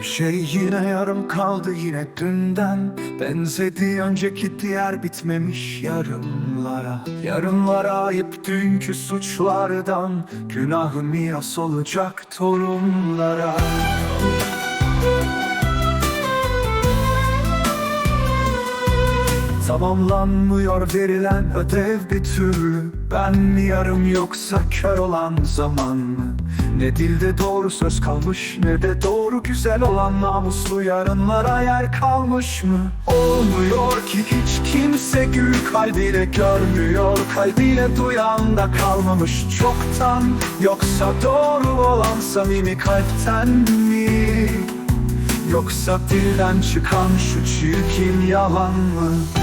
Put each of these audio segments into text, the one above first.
Her şey. Yine yarım kaldı yine dünden. Benzedi önceki diğer bitmemiş yarınlara Yarınlara ayıp dünkü suçlardan. Günahı miras olacak torunlara. Tamamlanmıyor verilen ödev bir türlü. Ben mi yarım yoksa kör olan zaman mı? Ne dilde doğru söz kalmış ne de doğru güzel olan namuslu yarınlara yer kalmış mı? Olmuyor ki hiç kimse gül kalbiyle görmüyor Kalbiyle duyan da kalmamış çoktan Yoksa doğru olan samimi kalpten mi? Yoksa dilden çıkan şu çirkin yalan mı?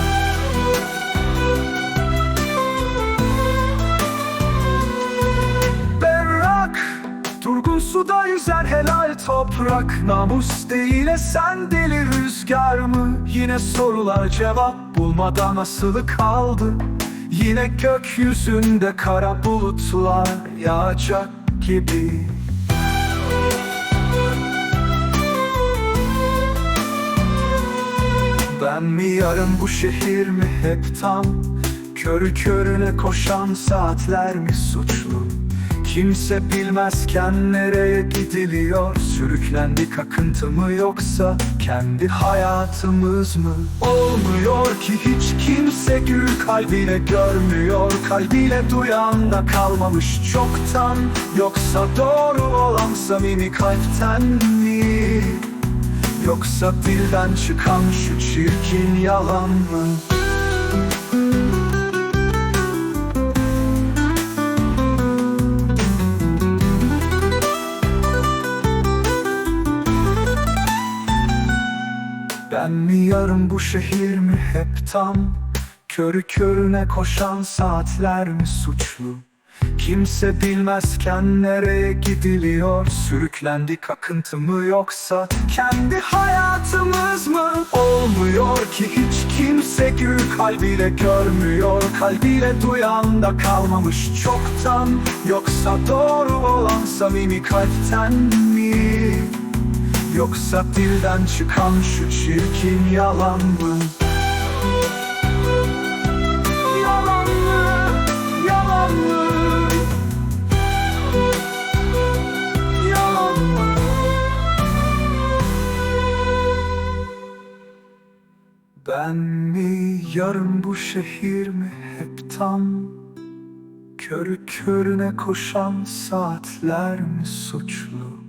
Suda yüzer helal toprak Namus değil sen deli rüzgar mı? Yine sorular cevap bulmadan asılı kaldı. Yine gökyüzünde kara bulutlar yağacak gibi. Ben mi yarın bu şehir mi hep tam? Körü körüne koşan saatler mi suçlu Kimse bilmezken nereye gidiliyor. Sürüklendik akıntı mı yoksa kendi hayatımız mı? Olmuyor ki hiç kimse gül kalbiyle görmüyor. Kalbiyle duyan da kalmamış çoktan. Yoksa doğru olan samimi kalpten mi? Yoksa dilden çıkan şu çirkin yalan mı? Ben mi yarın bu şehir mi? Hep tam Körü körüne koşan saatler mi suçlu? Kimse bilmezken nereye gidiliyor? Sürüklendik akıntı mı yoksa Kendi hayatımız mı? Olmuyor ki hiç kimse gül kalbiyle görmüyor. Kalbiyle duyan da kalmamış çoktan. Yoksa doğru olan samimi kalpten mi Yoksa dilden çıkan şu çirkin yalan mı? Yalan mı? Yalan mı? Ben mi yarın bu şehir mi hep tam Körü körüne koşan saatler mi suçlu?